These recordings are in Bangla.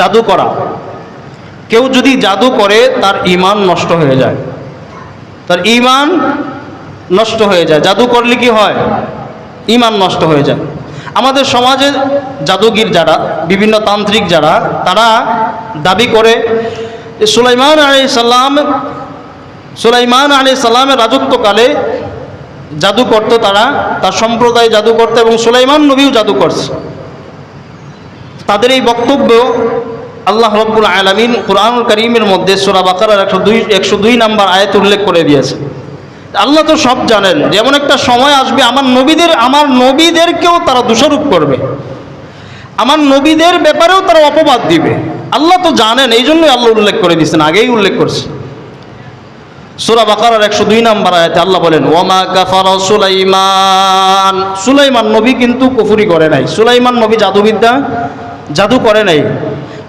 জাদু করা। কেউ যদি জাদু করে, তার ইমান নষ্ট হয়ে যায়। তার ইমান নষ্ট হয়ে যায়। জাদু করলে কি হয়? ইমান নষ্ট হয়ে যায়। আমাদের সমাজে জাদুগির যারা, বিভিন্ন তান্ত্রিক যারা, তারা দাবি করে সুলাইমান আলী সাল্লাম সুলাইমান আলী সাল্লামের রাজত্বকালে জাদু করতো তারা, তার সম্প্রদায় জাদু করতো এবং সুলাইমান নবীও জাদু করছে। তাদের এই বক্তব্য আল্লাহ রব্বুল আলমিন কোরআনুল করিমের মধ্যে সোরা বাকারার একশো দুই একশো দুই নাম্বার আয়াত উল্লেখ করে দিয়েছে। আল্লাহ তো সব জানেন, যেমন একটা সময় আসবে, আমার নবীদের, আমার নবীদেরকেও তারা দোষারোপ করবে। আমার নবীদের ব্যাপারেও তারা অপবাদ দিবে। আল্লাহ তো জানেন, এই জন্যই আল্লাহ উল্লেখ করে দিচ্ছেন আগেই উল্লেখ করছে। সুরা বাকারার একশো দুই নাম্বার আয়াতে আল্লাহ বলেন, ওমা কাফার সুলাইমান। সুলাইমান নবী কিন্তু কুফুরি করে নাই। সুলাইমান নবী জাদুবিদ্যা জাদু করে নাই।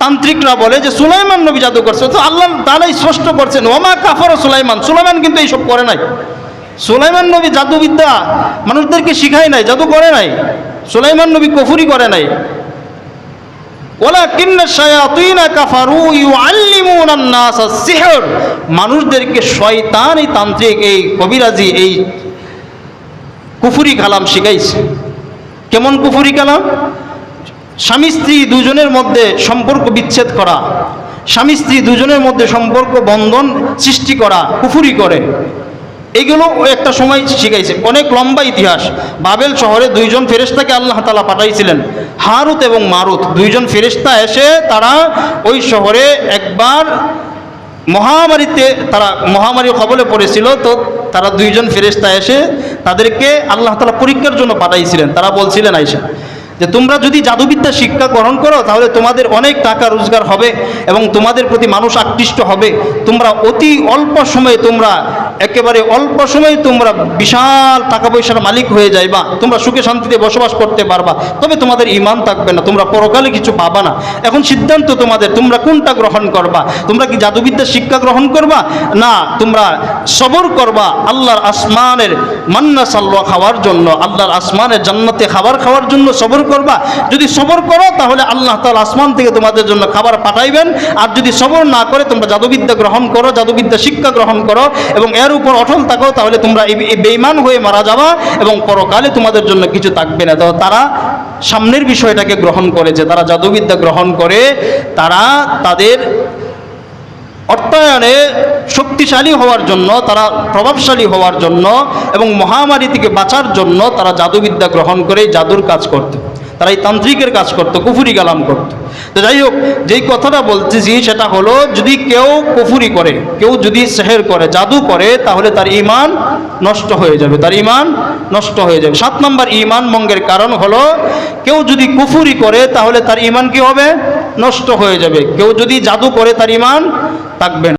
তান্ত্রিকরা বলে যে সুলাইমান নবী জাদু করছে, তো আল্লাহ তারাই স্পষ্ট করছেন, ওমা কাফর সুলাইমান সুলাইমান কিন্তু এইসব করে নাই। সুলাইমান নবী জাদুবিদ্যা মানুষদেরকে শিখায় নাই, জাদু করে নাই। সুলাইমান নবী কফুরি করে নাই। ওলা কিন্না শায়াতিনা কাফারু ইউআল্লিমুনা নাস সিহর। মানুষদেরকে শয়তান, এই তান্ত্রিক, এই কবিরাজি, এই কুফুরি কালাম শিখাইছে। কেমন কুফুরি কালাম? স্বামী স্ত্রী দুজনের মধ্যে সম্পর্ক বিচ্ছেদ করা, স্বামী স্ত্রী দুজনের মধ্যে সম্পর্ক বন্ধন সৃষ্টি করা, কুফুরি করে। এগুলো একটা সময় শিখাইছে। অনেক লম্বা ইতিহাস। বাবেল শহরে দুইজন ফেরেস্তাকে আল্লাহ তালা পাঠাইছিলেন, হারুত এবং মারুত। দুইজন ফেরেস্তা এসে তারা ওই শহরে একবার মহামারীতে, তারা মহামারী কবলে পড়েছিল, তো তারা দুইজন ফেরেস্তা এসে তাদেরকে আল্লাহ তালা পরীক্ষার জন্য পাঠাইছিলেন। তারা বলছিলেন আইসা যে তোমরা যদি জাদুবিদ্যা শিক্ষা গ্রহণ করো, তাহলে তোমাদের অনেক টাকা রোজগার হবে এবং তোমাদের প্রতি মানুষ আকৃষ্ট হবে। তোমরা অতি অল্প সময়ে তোমরা, একেবারে অল্প সময়ে তোমরা বিশাল টাকা পয়সার মালিক হয়ে যাইবা। তোমরা সুখে শান্তিতে বসবাস করতে পারবা। তবে তোমাদের ইমান থাকবে না। তোমরা পরকালে কিছু পাবা না। এখন সিদ্ধান্ত তোমাদের, তোমরা কোনটা গ্রহণ করবা? তোমরা কি জাদুবিদ্যা শিক্ষা গ্রহণ করবা? না, তোমরা সবর করবা আল্লাহর আসমানের মান্না সাল্লা খাওয়ার জন্য, আল্লাহর আসমানের জান্নাতে খাবার খাওয়ার জন্য সবর করবা। যদি সবর করো, তাহলে আল্লাহ তাআলা আসমান থেকে তোমাদের জন্য খাবার পাঠাইবেন। আর যদি সবর না করে, তোমরা জাদুবিদ্যা গ্রহণ করো, জাদুবিদ্যা শিক্ষা গ্রহণ করো, এবং এর উপর অটল থাকো, তাহলে তোমরা এই হয়ে মারা যাবা এবং পরকালে তোমাদের জন্য কিছু থাকবে না। তো তারা সামনের বিষয়টাকে গ্রহণ করেছে, তারা জাদুবিদ্যা গ্রহণ করে, তারা তাদের অর্থায়নে শক্তিশালী হওয়ার জন্য, তারা প্রভাবশালী হওয়ার জন্য এবং মহামারী থেকে বাঁচার জন্য তারা জাদুবিদ্যা গ্রহণ করে জাদুর কাজ করত। তারা এই তান্ত্রিকের কাজ করত, কুফুরি কালাম করত। তো যাই হোক, যেই কথাটা বলতেছি সেটা হলো, যদি কেউ কুফুরি করে, কেউ যদি সেহের করে, জাদু করে, তাহলে তার ইমান নষ্ট হয়ে যাবে। তার ইমান নষ্ট হয়ে যাবে। সাত নম্বর ইমান মঙ্গের কারণ হলো, কেউ যদি কুফুরি করে, তাহলে তার ইমান কি হবে? নষ্ট হয়ে যাবে। কেউ যদি জাদু করে, তার ইমান থাকবে